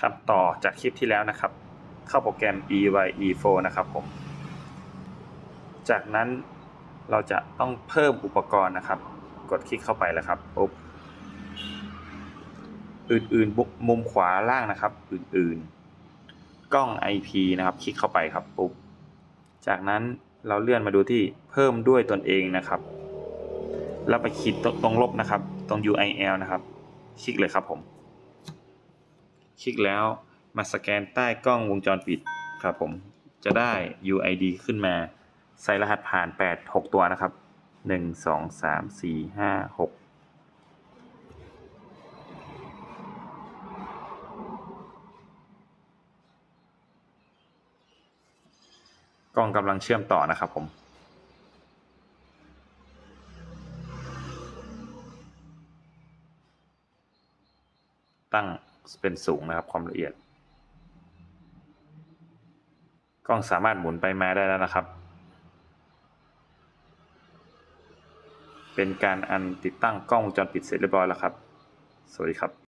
ครับต่อจากคลิปที่แล้วนะครับ เข้าโปรแกรม EYE4 นะครับผม จากนั้นเราจะต้องเพิ่มอุปกรณ์นะครับ กดคลิกเข้าไปแล้วครับปุ๊บอื่นๆมุมขวาล่างนะครับ อื่นๆ กล้อง IP นะครับ คลิกเข้าไปครับปุ๊บจากนั้นเราเลื่อนมาดูที่เพิ่มด้วยตนเองนะครับแล้วไปคลิกตรงตรงลบนะครับ ตรง UIL นะครับ คลิกเลยครับผม คลิกแล้วมาสแกนใต้กล้องวงจรปิดครับผมจะได้ UID ขึ้นมา ใส่รหัสผ่าน 8 6 ตัวนะครับ 1 2 3 4 5 6 กล้องกำลังเชื่อมต่อนะครับผมตั้ง เป็นสูงนะครับ ความละเอียด กล้องสามารถหมุนไปมาได้แล้วนะครับ เป็นการอันติดตั้งกล้องวงจรปิดเสร็จเรียบร้อยแล้วครับ สวัสดีครับ